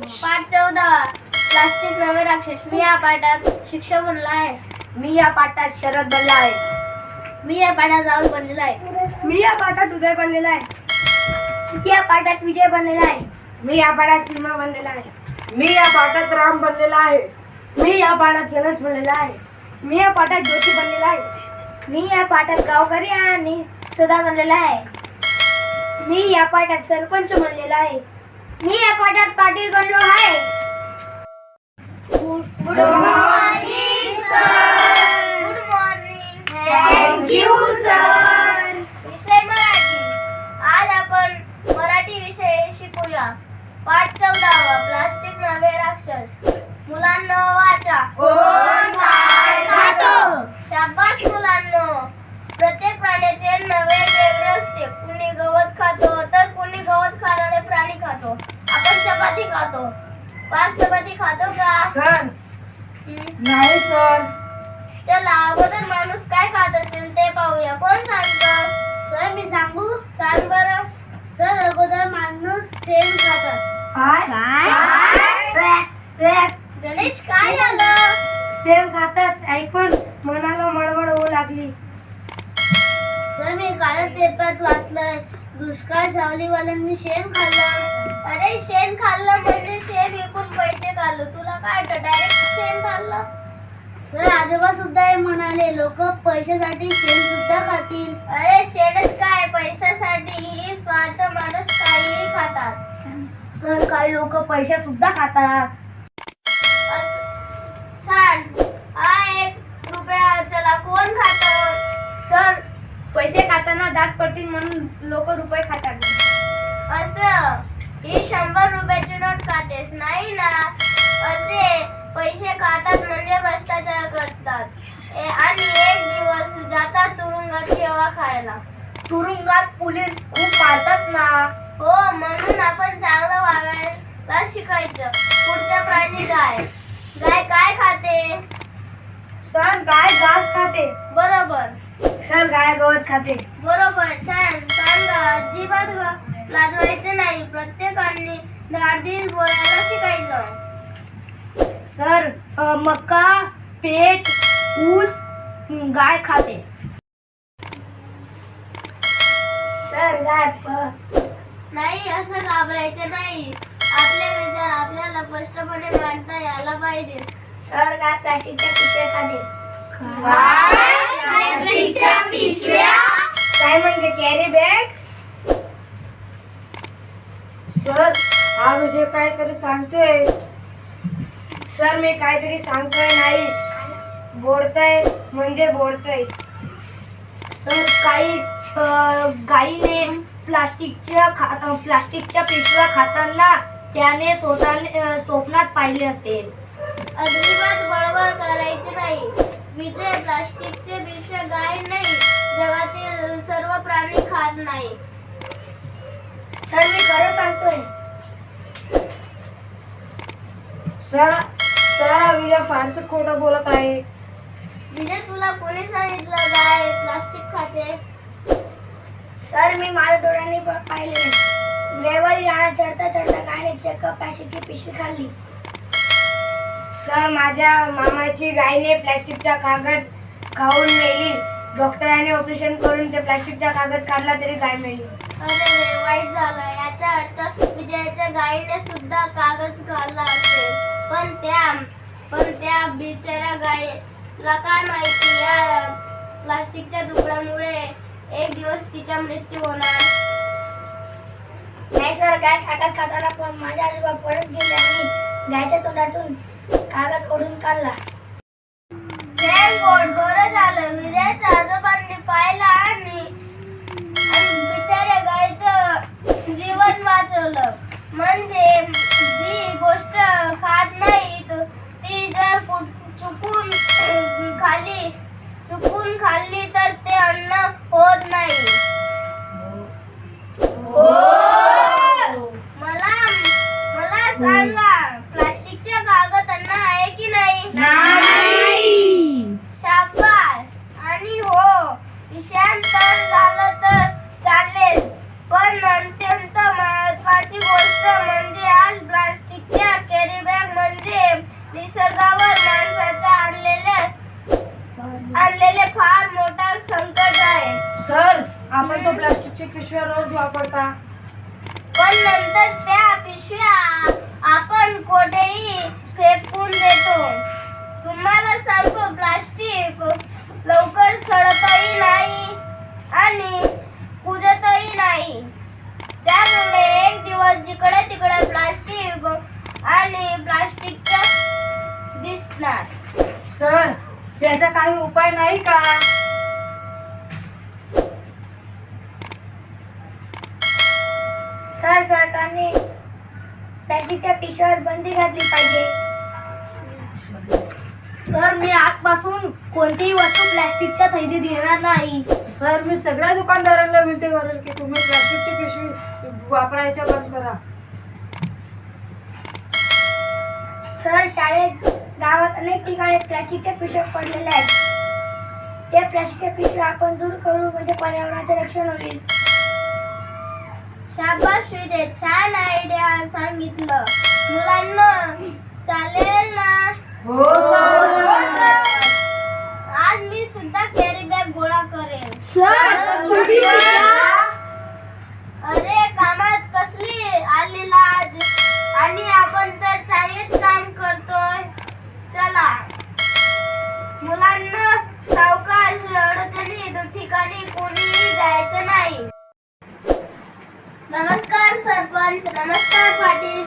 पाठ चौदावा प्लास्टिक नवे राक्षस मी या पाठात शिक्षक बनला आहे मी या पाठात शरद बनला आहे मी या पाठात राहुल बनलेला आहे मी या पाठात उदय बनलेला आहे या पाठात विजय बनलेला आहे मी या पाठात सीमा बनलेला आहे मी या पाठात राम बनलेला आहे मी या पाठात गणेश बनलेला आहे मी या पाठात ज्योती बनलेला आहे मी या पाठात गावकरी आणि सदा बनलेला आहे मी या पाठात सरपंच बनलेला आहे मी या पाटील बनलो आहे. Good morning sir good morning thank you sir विषय मराठी. आज आपण मराठी विषय शिकूया. पाठ चौदावा प्लास्टिक नवे राक्षस. मुलांना वाचा कोण काय खातो शाबास मुलांनो प्रत्येक प्राण्याचे नवे वेगळे असते कुणी गवत खातो तर कुणी गवत खाणारे प्राणी खातो. आपण चपाती खातो. पाच चपाती खातो का? सर. नाही सर. चला अगोदर माणूस काय खात असेल ते पाहूया. कोण सांगत? सर मी सांगू? सांग बर. सर अगोदर माणूस शेण खातात काय? गणेश काय झालं? सेम खातात. ऐकून मनाला मळमळ होऊ लागली. सर मी कालच पेपरात वाचलंय. दुष्काळ सावलीवाल्यांनी शेण खाल्लं. अरे शेण खाल्लं म्हणजे शेण विकून पैसे खाल्लो तुला काय डायरेक्ट शेण खाल्लं? सर आजोबा सुद्धा हे म्हणाले लोक पैशासाठी शेण सुद्धा खातील. अरे शेणच काय? पैशासाठी स्वार्थ माणूस काहीही खातात. सर काही लोक पैसे सुद्धा खातात असं- छान हा एक रुपया चला कोण खात सर पैसे पडतील म्हणून लोक रुपये खातात असं ही शंभर रुपयाची नोट खातेस नाही ना? असे पैसे खातात म्हणजे भ्रष्टाचार करतात. आणि एक दिवस जातात तुरुंगात जेव्हा खायला? तुरुंगात पोलीस खूप मारतात ना. हो म्हणून आपण चांगलं वागायला शिकायचं. पुढचा प्राणी गाय. गाय काय खाते? सर गाय घास खाते. बरोबर. सर गाय गवत खाते. बरोबर छान सांगा अजिबात लाजवायचं नाही. प्रत्येकाने धाडधीर बोलायला शिकायचं. सर अ, मका पेट ऊस गाय खाते. सर गाय नाही असं घाबरायचं नाही. आपले विचार आपल्याला स्पष्टपणे मांडता यायला पाहिजे. सर गाय प्लास्टिकच्या पिशव्या खाते. पिशव्या? काय म्हणजे कॅरी बॅग सर हा विजय काहीतरी सांगतोय. सर मी काहीतरी सांगतोय नाही. बोलतय म्हणजे बोलतय तर काही गाईने प्लास्टिकच्या खा प्लास्टिकच्या पिशव्या खाताना त्याने स्वतःने अ, स्वप्नात पाहिले असेल. अजिबात बळबळ करायची नाही विजय प्लास्टिकचे पिशव्या गाय नाही जगातील प्राणी खात नाही. सर मी खरं सांगतोय. सर सर विजय फारसं खोटं बोलत आहे. विजय तुला कोणी सांगितलं? गाय प्लास्टिक खाते. सर मी माझ्या डोळ्यांनी पाहिले. रविवारी राणा चढता चढता गायने चक्क प्लास्टिकची पिशवी खाल्ली. सर माझ्या मामाची गायने प्लास्टिकचा कागद खाऊन मेली. डॉक्टरांनी ऑपरेशन करून ते प्लास्टिकचा कागद काढला तरी गाय मेली अरे रे, वाईट झालं. याचा अर्थ विजयाच्या गायीने सुद्धा कागद घालला असेल. पण त्या पण त्या बिचाऱ्या गायीला काय माहिती? या प्लास्टिकच्या तुकड्यामुळे एक दिवस तिचा मृत्यू होणार. नाही सर गाय कागद खाताना पण माझे आजोबा पळत गेले आणि गायच्या तोंडातून कागद ओढून काढला. गोड बरं झालं. विजयाच्या आजोबांनी पाहिलं निसर्गावर माणसाचा आणलेले आणलेले फार मोठा संकट आहे. सर आपण तो प्लास्टिकची पिशव्या रोज वापरता. पण नंतर त्या पिशव्या आपण कोठेही फेकून देतो. तुम्हाला सांगतो प्लास्टिक लवकर सडतही नाही आणि कुजतही नाही. त्यामुळे एक दिवस जिकडे तिकडे प्लास्टिक आणि प्लास्टिक दिसणार सर याचा काही उपाय नाही का? सर सरकारने प्लास्टिकच्या पिशव्यावर बंदी घातली पाहिजे. सर मी आजपासून कोणतीही वस्तू प्लास्टिकच्या थैलीत घेणार नाही. सर मी सगळ्या दुकानदारांना विनंती करेल की तुम्ही प्लास्टिकची पिशवी वापरायच्या बंद करा. सर शाळेत गावात अनेक ठिकाणी प्लास्टिकच्या पिशव्या पडलेल्या आहेत. त्या प्लास्टिकच्या पिशव्या आपण दूर करू म्हणजे पर्यावरणाचे रक्षण होईल. शाबास श्रीदे छान आयडिया सांगितलं. मुलांना चालेल ना? हो सर